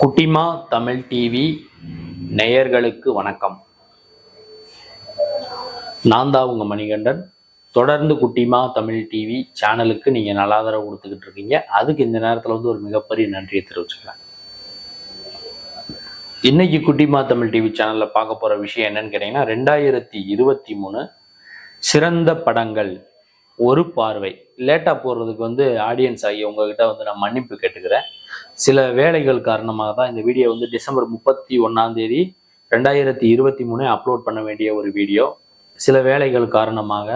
குட்டிமா தமிழ் டிவி நேயர்களுக்கு வணக்கம். நான் தான் உங்க மணிகண்டன். தொடர்ந்து குட்டிமா தமிழ் டிவி சேனலுக்கு நீங்க நல்லாதரவு கொடுத்துக்கிட்டு இருக்கீங்க. அதுக்கு இந்த நேரத்துல வந்து ஒரு மிகப்பெரிய நன்றியை தெரிவிச்சுக்கிறேன். இன்னைக்கு குட்டிமா தமிழ் டிவி சேனல்ல பார்க்க போற விஷயம் என்னன்னு கேட்டீங்கன்னா ரெண்டாயிரத்தி இருபத்தி மூணு சிறந்த படங்கள் ஒரு பார்வை. லேட்டாக போடுறதுக்கு வந்து ஆடியன்ஸ் ஆகி உங்ககிட்ட வந்து நான் மன்னிப்பு கேட்டுக்கிறேன். சில வேலைகள் காரணமாக தான் இந்த வீடியோ வந்து டிசம்பர் முப்பத்தி ஒன்றாம் தேதி ரெண்டாயிரத்தி இருபத்தி மூணு அப்லோட் பண்ண வேண்டிய ஒரு வீடியோ. சில வேலைகள் காரணமாக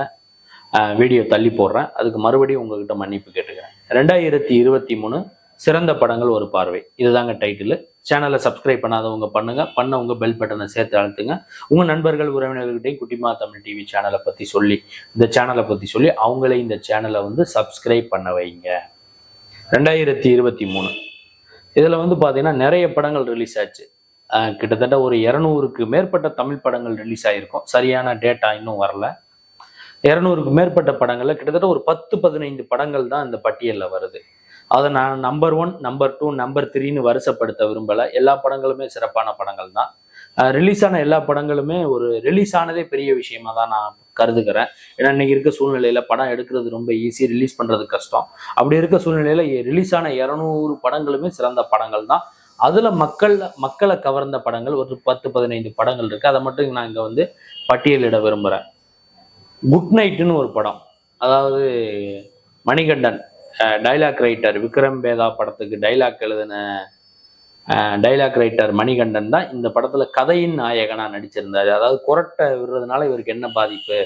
வீடியோ தள்ளி போடுறேன். அதுக்கு மறுபடியும் உங்ககிட்ட மன்னிப்பு கேட்டுக்கிறேன். ரெண்டாயிரத்தி இருபத்தி மூணு சிறந்த படங்கள் ஒரு பார்வை. இதுதாங்க டைட்டில். சேனலை சப்ஸ்கிரைப் பண்ணாதவங்க பண்ணுங்க. பண்ணவங்க பெல் பட்டனை சேர்த்து அழுத்துங்க. உங்க நண்பர்கள் உறவினர்கிட்டையும் குட்டிமா தமிழ் டிவி சேனலை பத்தி சொல்லி இந்த சேனலை பத்தி சொல்லி அவங்களே இந்த சேனலை வந்து சப்ஸ்கிரைப் பண்ண வைங்க. ரெண்டாயிரத்தி இருபத்தி மூணு. இதில் வந்து பார்த்தீங்கன்னா நிறைய படங்கள் ரிலீஸ் ஆச்சு. கிட்டத்தட்ட ஒரு இரநூறுக்கு மேற்பட்ட தமிழ் படங்கள் ரிலீஸ் ஆகிருக்கும் சரியான டேட்டா இன்னும் வரல. இரநூறுக்கு மேற்பட்ட படங்கள்ல கிட்டத்தட்ட ஒரு பத்து பதினைந்து படங்கள் தான் இந்த பட்டியலில் வருது. அதை நான் number one number two number த்ரீன்னு வருஷப்படுத்த விரும்பலை. எல்லா படங்களுமே சிறப்பான படங்கள் தான். ரிலீஸ் ஆன எல்லா படங்களுமே ஒரு ரிலீஸ் ஆனதே பெரிய விஷயமா தான் நான் கருதுகிறேன். ஏன்னா இன்னைக்கு இருக்க சூழ்நிலையில படம் எடுக்கிறது ரொம்ப ஈஸி ரிலீஸ் பண்றது கஷ்டம். அப்படி இருக்க சூழ்நிலையில ரிலீஸ் ஆன இரநூறு படங்களுமே சிறந்த படங்கள் தான். அதுல மக்கள் மக்களை கவர்ந்த படங்கள் ஒரு பத்து பதினைந்து படங்கள் இருக்கு. அதை மட்டும் நான் இங்க வந்து பட்டியலிட விரும்புறேன். குட் நைட்டுன்னு ஒரு படம். அதாவது மணிகண்டன் டைலாக் ரைட்டர் விக்ரம் பேதா படத்துக்கு டைலாக் எழுதின டைலாக் ரைட்டர் மணிகண்டன் தான் இந்த படத்துல கதையின் நாயகனா நடிச்சிருந்தாரு. அதாவது குரட்டை விடுறதுனால இவருக்கு என்ன பாதிப்பு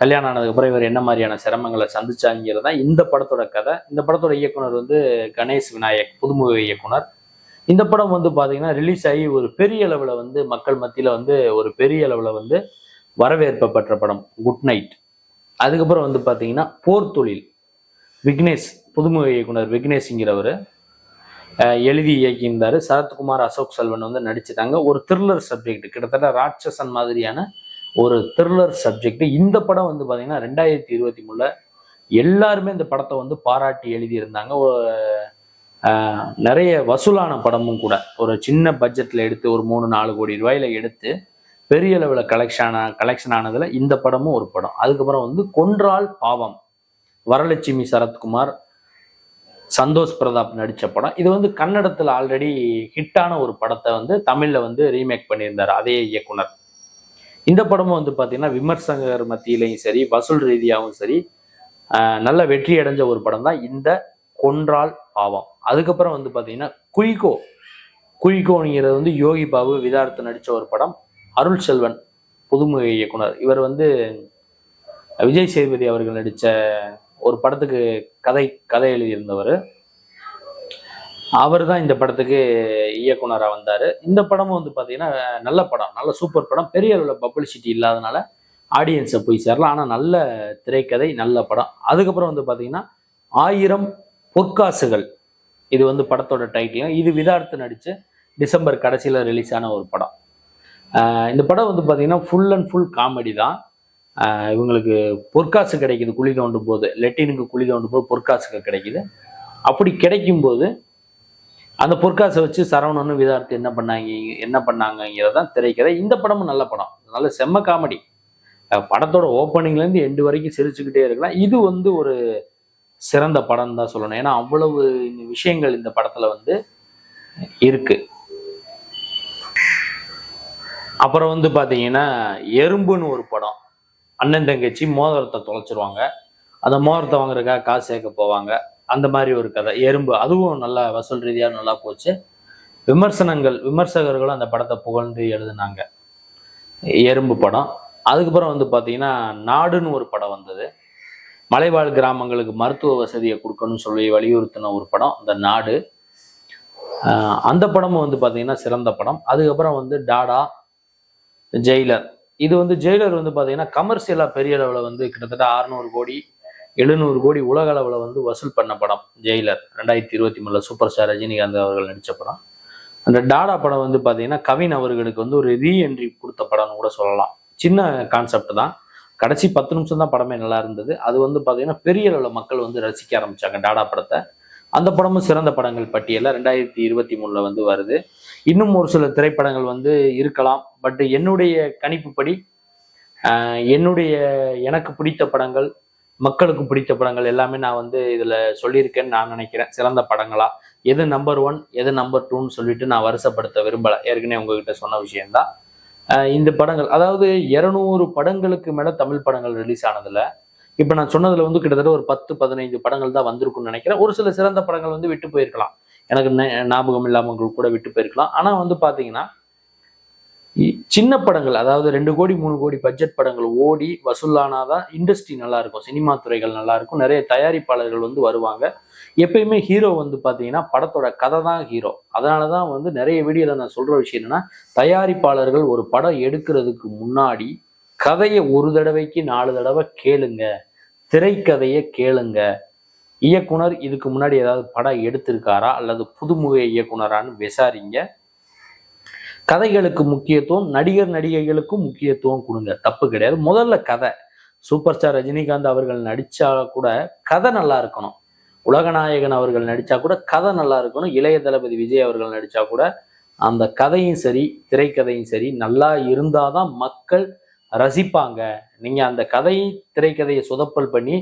கல்யாணம் ஆனதுக்கப்புறம் இவர் என்ன மாதிரியான சிரமங்களை சந்திச்சாங்கிறது தான் இந்த படத்தோட கதை. இந்த படத்தோட இயக்குனர் வந்து கணேஷ் விநாயக் புதுமுக இயக்குனர். இந்த படம் வந்து பார்த்தீங்கன்னா ரிலீஸ் ஆகி ஒரு பெரிய அளவில் வந்து மக்கள் மத்தியில் வந்து ஒரு பெரிய அளவில் வந்து வரவேற்பு பெற்ற படம் குட் நைட் அதுக்கப்புறம் வந்து பார்த்தீங்கன்னா போர் தொழில் விக்னேஷ் புதுமுக இயக்குனர் விக்னேஷ்ங்கிறவர். எழுதி இயக்கியிருந்தார். சரத்குமார் அசோக் செல்வன் வந்து நடிச்சிட்டாங்க. ஒரு த்ரில்லர் சப்ஜெக்ட் கிட்டத்தட்ட ராட்சசன் மாதிரியான ஒரு த்ரில்லர் சப்ஜெக்ட் இந்த படம் வந்து பார்த்தீங்கன்னா ரெண்டாயிரத்தி இருபத்தி மூணுல எல்லாருமே இந்த படத்தை வந்து பாராட்டி எழுதியிருந்தாங்க. நிறைய வசூலான படமும் கூட. ஒரு சின்ன பட்ஜெட்டில் எடுத்து ஒரு மூணு நாலு கோடி ரூபாயில எடுத்து பெரிய அளவில் கலெக்ஷன் கலெக்ஷன் ஆனதில் இந்த படமும் ஒரு படம். அதுக்கப்புறம் வந்து கொன்றால் பாவம். வரலட்சுமி சரத்குமார் சந்தோஷ் பிரதாப் நடித்த படம். இது வந்து கன்னடத்தில் ஆல்ரெடி ஹிட்டான ஒரு படத்தை வந்து தமிழில் வந்து ரீமேக் பண்ணியிருந்தார் அதே இயக்குனர். இந்த படமும் வந்து பார்த்தீங்கன்னா விமர்சகர் மத்தியிலையும் சரி வசூல் ரீதியாகவும் சரி நல்ல வெற்றி அடைஞ்ச ஒரு படம் தான் இந்த கொன்றால் பாவம். அதுக்கப்புறம் வந்து பார்த்தீங்கன்னா குயிகோ. குயிகோங்கிறது வந்து யோகி பாபு விதார்த்து நடித்த ஒரு படம். அருள் செல்வன் புதுமுக இயக்குனர். இவர் வந்து விஜய் சேதுபதி அவர்கள் நடித்த ஒரு படத்துக்கு கதை கதை எழுதியிருந்தவர். அவர் தான் இந்த படத்துக்கு இயக்குனராக வந்தார். இந்த படமும் வந்து பார்த்தீங்கன்னா நல்ல படம் நல்ல சூப்பர் படம். பெரிய அளவில் பப்ளிசிட்டி இல்லாதனால ஆடியன்ஸை போய் சேரலாம் ஆனால் நல்ல திரைக்கதை நல்ல படம். அதுக்கப்புறம் வந்து பார்த்தீங்கன்னா ஆயிரம் பொற்காசுகள். இது வந்து படத்தோட டைட்டிலும் இது விதார்த்து நடித்து டிசம்பர் கடைசியில் ரிலீஸ் ஆன ஒரு படம். இந்த படம் வந்து பார்த்தீங்கன்னா ஃபுல் அண்ட் ஃபுல் காமெடி தான். இவங்களுக்கு பொற்காசு கிடைக்குது குழி தோண்டும் போது லெட்டினுக்கு குழி தோண்டும் போது பொற்காசுகள் கிடைக்குது. அப்படி கிடைக்கும் போது அந்த பொற்காசை வச்சு சரவணனும் விதார்த்து என்ன பண்ணாங்க என்ன பண்ணாங்கங்கிறதான் திரைக்கதை. இந்த படமும் நல்ல படம். நல்ல செம்ம காமெடி. படத்தோட ஓப்பனிங்லேருந்து எண்டு வரைக்கும் சிரிச்சுக்கிட்டே இருக்கலாம். இது வந்து ஒரு சிறந்த படம் தான் சொல்லணும். ஏன்னா அவ்வளவு விஷயங்கள் இந்த படத்தில் வந்து இருக்கு. அப்புறம் வந்து பார்த்தீங்கன்னா எறும்புன்னு ஒரு படம். அண்ணன் தங்கச்சி மோதிரத்தை தொலைச்சிருவாங்க. அந்த மோதிரத்தை வாங்குறதுக்காக காசு சேர்க்க போவாங்க. அந்த மாதிரி ஒரு கதை. எறும்பு அதுவும் நல்லா வசூல் ரீதியாக நல்லா போச்சு. விமர்சனங்கள் விமர்சகர்களும் அந்த படத்தை புகழ்ந்து எழுதினாங்க. எறும்பு படம். அதுக்கப்புறம் வந்து பார்த்தீங்கன்னா நாடுன்னு ஒரு படம் வந்தது. மலைவாழ் கிராமங்களுக்கு மருத்துவ வசதியை கொடுக்கணும்னு சொல்லி வலியுறுத்தின ஒரு படம் அந்த நாடு. அந்த படமும் வந்து பார்த்தீங்கன்னா சிறந்த படம். அதுக்கப்புறம் வந்து டாடா ஜெயிலர். இது வந்து ஜெயிலர் வந்து பார்த்தீங்கன்னா கமர்ஷியலாக பெரிய அளவில் வந்து கிட்டத்தட்ட அறுநூறு கோடி எழுநூறு கோடி உலக அளவில் வந்து வசூல் பண்ண படம் ஜெயிலர். ரெண்டாயிரத்தி இருபத்தி மூணில் சூப்பர் ஸ்டார் ரஜினிகாந்த் அவர்கள் நடித்த படம். அந்த டாடா படம் வந்து பார்த்தீங்கன்னா கவின் அவர்களுக்கு வந்து ஒரு ரீஎன்ட்ரி கொடுத்த படம்னு கூட சொல்லலாம். சின்ன கான்செப்ட் தான். கடைசி பத்து நிமிஷம் தான் படமே நல்லா இருந்தது. அது வந்து பார்த்தீங்கன்னா பெரிய அளவில் மக்கள் வந்து ரசிக்க ஆரம்பிச்சாங்க டாடா படத்தை. அந்த படமும் சிறந்த படங்கள் பட்டியலில். ரெண்டாயிரத்தி இருபத்தி மூணில் வந்து வருது. இன்னும் ஒரு சில திரைப்படங்கள் வந்து இருக்கலாம் பட் என்னுடைய கணிப்புப்படி என்னுடைய எனக்கு பிடித்த படங்கள் மக்களுக்கு பிடித்த படங்கள் எல்லாமே நான் வந்து இதில் சொல்லியிருக்கேன்னு நான் நினைக்கிறேன். சிறந்த படங்களா? எது நம்பர் ஒன் எது நம்பர் டூன்னு சொல்லிட்டு நான் வருஷப்படுத்த விரும்பலை. ஏற்கனவே உங்ககிட்ட சொன்ன விஷயம்தான். இந்த படங்கள் அதாவது இரநூறு படங்களுக்கு மேலே தமிழ் படங்கள் ரிலீஸ் ஆனதில் இப்போ நான் சொன்னதில் வந்து கிட்டத்தட்ட ஒரு பத்து பதினைந்து படங்கள் தான் வந்திருக்குன்னு நினைக்கிறேன். ஒரு சில சிறந்த படங்கள் வந்து விட்டு போயிருக்கலாம். எனக்கு ஞாபகம் இல்லாமல் கூட விட்டு போயிருக்கலாம். ஆனால் வந்து பார்த்தீங்கன்னா இ- சின்ன படங்கள் அதாவது ரெண்டு கோடி மூணு கோடி பட்ஜெட் படங்கள் ஓடி வசூலானாதான் இண்டஸ்ட்ரி நல்லா இருக்கும் சினிமா துறைகள் நல்லா இருக்கும் நிறைய தயாரிப்பாளர்கள் வந்து வருவாங்க. எப்பயுமே ஹீரோ வந்து பார்த்தீங்கன்னா படத்தோட கதை தான் ஹீரோ அதனால தான் வந்து நிறைய வீடியோவில் நான் சொல்கிற விஷயம் என்னன்னா தயாரிப்பாளர்கள் ஒரு படம் எடுக்கிறதுக்கு முன்னாடி கதையை ஒரு தடவைக்கு நாலு தடவை கேளுங்க. திரைக்கதையை கேளுங்க. இயக்குனர் இதுக்கு முன்னாடி ஏதாவது படம் எடுத்திருக்காரா? அல்லது புதுமுக இயக்குனரான்னு விசாரிங்க. கதைகளுக்கு முக்கியத்துவம் நடிகர் நடிகைகளுக்கும் முக்கியத்துவம் கொடுங்க. தப்பு கிடையாது. முதல்ல கதை. சூப்பர் ஸ்டார் ரஜினிகாந்த் அவர்கள் நடிச்சா கூட கதை நல்லா இருக்கணும். உலகநாயகன் அவர்கள் நடிச்சா கூட கதை நல்லா இருக்கணும். இளைய தளபதி விஜய் அவர்கள் நடிச்சா கூட அந்த கதையும் சரி திரைக்கதையும் சரி நல்லா இருந்தாதான் மக்கள் ரசிப்பாங்க. நீங்க அந்த கதையை திரைக்கதையை சொதப்பல் பண்ணி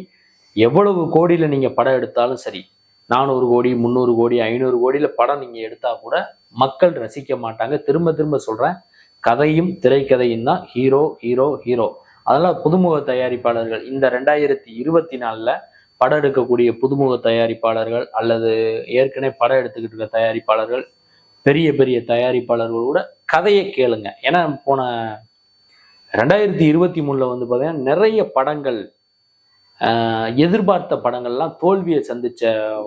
எவ்வளவு கோடியில் நீங்கள் படம் எடுத்தாலும் சரி நானூறு கோடி முந்நூறு கோடி ஐநூறு கோடியில் படம் நீங்கள் எடுத்தால் கூட மக்கள் ரசிக்க மாட்டாங்க. திரும்ப திரும்ப சொல்கிறேன் கதையும் திரைக்கதையும் தான். Hero hero hero. அதெல்லாம் புதுமுக தயாரிப்பாளர்கள். இந்த ரெண்டாயிரத்தி இருபத்தி நாலில் படம் எடுக்கக்கூடிய புதுமுக தயாரிப்பாளர்கள் அல்லது ஏற்கனவே படம் எடுத்துக்கிட்டு இருக்க தயாரிப்பாளர்கள் பெரிய பெரிய தயாரிப்பாளர்களோட கதையை கேளுங்க. ஏன்னா போன ரெண்டாயிரத்தி இருபத்தி மூணில் வந்து பார்த்தீங்கன்னா நிறைய படங்கள் எதிர்பார்த்த படங்கள்லாம் தோல்வியை சந்திச்ச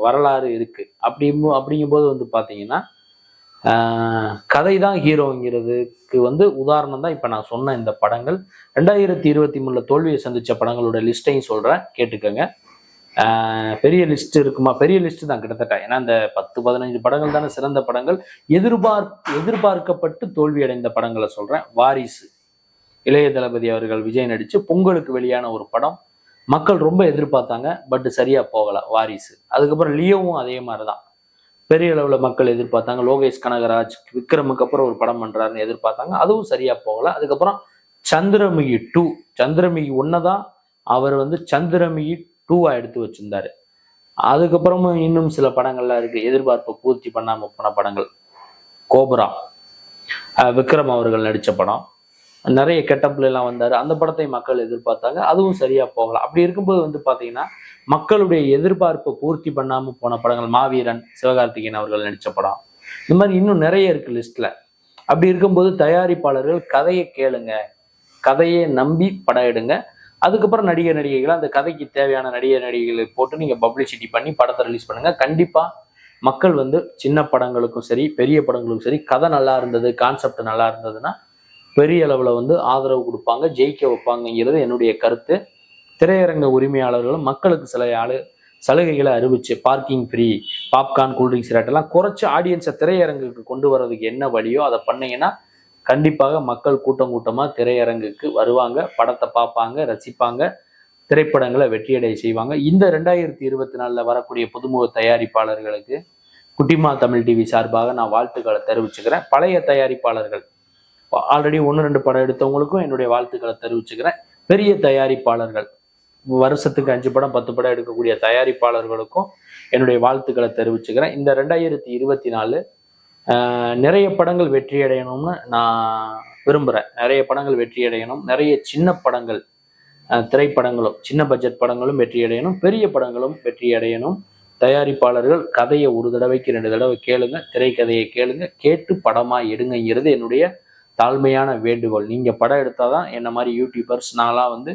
வரலாறு இருக்குது அப்படி அப்படிங்கும்போது வந்து பார்த்தீங்கன்னா கதை தான் ஹீரோங்கிறதுக்கு வந்து உதாரணம் தான் இப்போ நான் சொன்ன இந்த படங்கள். ரெண்டாயிரத்தி இருபத்தி மூணில் தோல்வியை சந்தித்த படங்களோட லிஸ்ட்டையும் சொல்கிறேன் கேட்டுக்கோங்க. பெரிய லிஸ்ட் இருக்குமா? பெரிய லிஸ்ட் தான் கிட்டத்தட்ட. ஏன்னா இந்த பத்து பதினஞ்சு படங்கள் தானே சிறந்த படங்கள். எதிர்பார் எதிர்பார்க்கப்பட்டு தோல்வி அடைந்த படங்களை சொல்கிறேன் வாரிசு. இளைய தளபதி அவர்கள் விஜய் நடித்து பொங்கலுக்கு வெளியான ஒரு படம். மக்கள் ரொம்ப எதிர்பார்த்தாங்க பட் சரியாக போகலை வாரிசு. அதுக்கப்புறம் லியோவும் அதே மாதிரி தான் பெரிய அளவில் மக்கள் எதிர்பார்த்தாங்க லோகேஷ் கனகராஜ் விக்ரமுக்கு அப்புறம் ஒரு படம் பண்ணுறாருன்னு எதிர்பார்த்தாங்க அதுவும் சரியாக போகலை. அதுக்கப்புறம் சந்திரமுகி டூ சந்திரமுகி ஒன்று தான் அவர் வந்து சந்திரமுகி டூவாக எடுத்து வச்சிருந்தாரு. அதுக்கப்புறமும் இன்னும் சில படங்கள்லாம் இருக்குது எதிர்பார்ப்பை பூர்த்தி பண்ணாமல் போன படங்கள். கோபுரா விக்ரம் அவர்கள் நடித்த படம். நிறைய கெட்டப்ல எல்லாம் வந்தார். அந்த படத்தை மக்கள் எதிர்பார்த்தாங்க. அதுவும் சரியா போகல. அப்படி இருக்கும்போது வந்து பாத்தீங்கன்னா மக்களுடைய எதிர்பார்ப்பை பூர்த்தி பண்ணாம போன படங்கள் மாவீரன் சிவகார்த்திகேயன் அவர்கள் நடிச்ச படம். இந்த மாதிரி இன்னும் நிறைய இருக்கு லிஸ்ட்ல அப்படி இருக்கும்போது தயாரிப்பாளர்கள் கதையை கேளுங்க. கதையை நம்பி படம் எடுங்க. அதுக்கப்புறம் நடிகர் நடிகைகள் அந்த கதைக்கு தேவையான நடிகர் நடிகைகளை போட்டு நீங்க பப்ளிசிட்டி பண்ணி படத்தை ரிலீஸ் பண்ணுங்க. கண்டிப்பா மக்கள் வந்து சின்ன படங்களுக்கும் சரி பெரிய படங்களுக்கும் சரி கதை நல்லா இருந்தது கான்செப்ட் நல்லா இருந்ததுன்னா பெரிய அளவில் வந்து ஆதரவு கொடுப்பாங்க ஜெயிக்க வைப்பாங்கங்கிறது என்னுடைய கருத்து. திரையரங்க உரிமையாளர்களும் மக்களுக்கு சில ஆளு சலுகைகளை அறிவிச்சு பார்க்கிங் ஃப்ரீ பாப்கார்ன் கூல்ட்ரிங்க்ஸ் ரேட்டெல்லாம் குறைச்சி ஆடியன்ஸை திரையரங்குக்கு கொண்டு வர்றதுக்கு என்ன வழியோ அதை பண்ணீங்கன்னா கண்டிப்பாக மக்கள் கூட்டம் கூட்டமாக திரையரங்குக்கு வருவாங்க படத்தை பார்ப்பாங்க ரசிப்பாங்க திரைப்படங்களை வெற்றியடைய செய்வாங்க. இந்த ரெண்டாயிரத்தி இருபத்தி நாலில் வரக்கூடிய புதுமுக தயாரிப்பாளர்களுக்கு குட்டிமா தமிழ் டிவி சார்பாக நான் வாழ்த்துக்களை தெரிவிச்சுக்கிறேன். பழைய தயாரிப்பாளர்கள் ஆல்ரெடி ஒன்று ரெண்டு படம் எடுத்தவங்களுக்கும் என்னுடைய வாழ்த்துக்களை தெரிவிச்சுக்கிறேன். பெரிய தயாரிப்பாளர்கள் வருஷத்துக்கு அஞ்சு படம் பத்து படம் எடுக்கக்கூடிய தயாரிப்பாளர்களுக்கும் என்னுடைய வாழ்த்துக்களை தெரிவிச்சுக்கிறேன். இந்த ரெண்டாயிரத்தி இருபத்தி நாலு நிறைய படங்கள் வெற்றி அடையணும்னு நான் விரும்புகிறேன் நிறைய படங்கள் வெற்றி அடையணும். நிறைய சின்ன படங்கள் திரைப்படங்களும் சின்ன பட்ஜெட் படங்களும் வெற்றி அடையணும். பெரிய படங்களும் வெற்றி அடையணும். தயாரிப்பாளர்கள் கதையை ஒரு தடவைக்கு ரெண்டு தடவை கேளுங்க. திரைக்கதையை கேளுங்க. கேட்டு படமா எடுங்கிறது என்னுடைய தாழ்மையான வேண்டுகோள். நீங்கள் படம் எடுத்தால் தான் என்ன மாதிரி யூடியூபர்ஸ் நாங்களாம் வந்து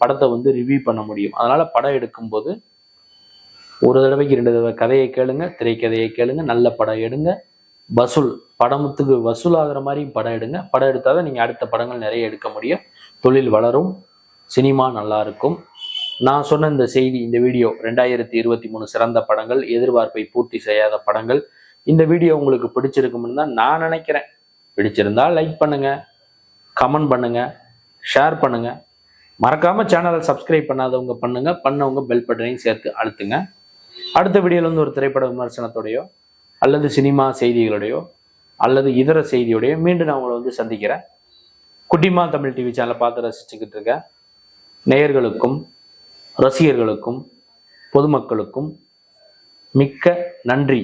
படத்தை வந்து ரிவ்யூ பண்ண முடியும். அதனால் படம் எடுக்கும்போது ஒரு தடவைக்கு ரெண்டு தடவை கதையை கேளுங்க திரைக்கதையை கேளுங்க நல்ல படம் எடுங்க. வசூல் படமுத்துக்கு வசூல் ஆகிற மாதிரியும் படம் எடுங்க. படம் எடுத்தால் தான் நீங்கள் அடுத்த படங்கள் நிறைய எடுக்க முடியும். தொழில் வளரும் சினிமா நல்லா இருக்கும். நான் சொன்ன இந்த செய்தி இந்த வீடியோ ரெண்டாயிரத்தி இருபத்தி மூணு சிறந்த படங்கள் எதிர்பார்ப்பை பூர்த்தி செய்யாத படங்கள். இந்த வீடியோ உங்களுக்கு பிடிச்சிருக்கும்னு தான் நான் நினைக்கிறேன். பிடிச்சிருந்தா லைக் பண்ணுங்கள் கமெண்ட் பண்ணுங்கள் ஷேர் பண்ணுங்கள் மறக்காமல் சேனலை சப்ஸ்கிரைப் பண்ணாதவங்க பண்ணுங்கள் பண்ணவங்க பெல் பட்டனையும் சேர்த்து அழுத்துங்க. அடுத்த வீடியோலேருந்து ஒரு திரைப்பட விமர்சனத்தோடையோ அல்லது சினிமா செய்திகளோடையோ அல்லது இதர செய்தியோடையோ மீண்டும் நான் உங்களை வந்து சந்திக்கிறேன். குட்டிமா தமிழ் டிவி சேனலை பார்த்து ரசிச்சுக்கிட்டு இருக்க நேயர்களுக்கும் ரசிகர்களுக்கும் பொதுமக்களுக்கும் மிக்க நன்றி.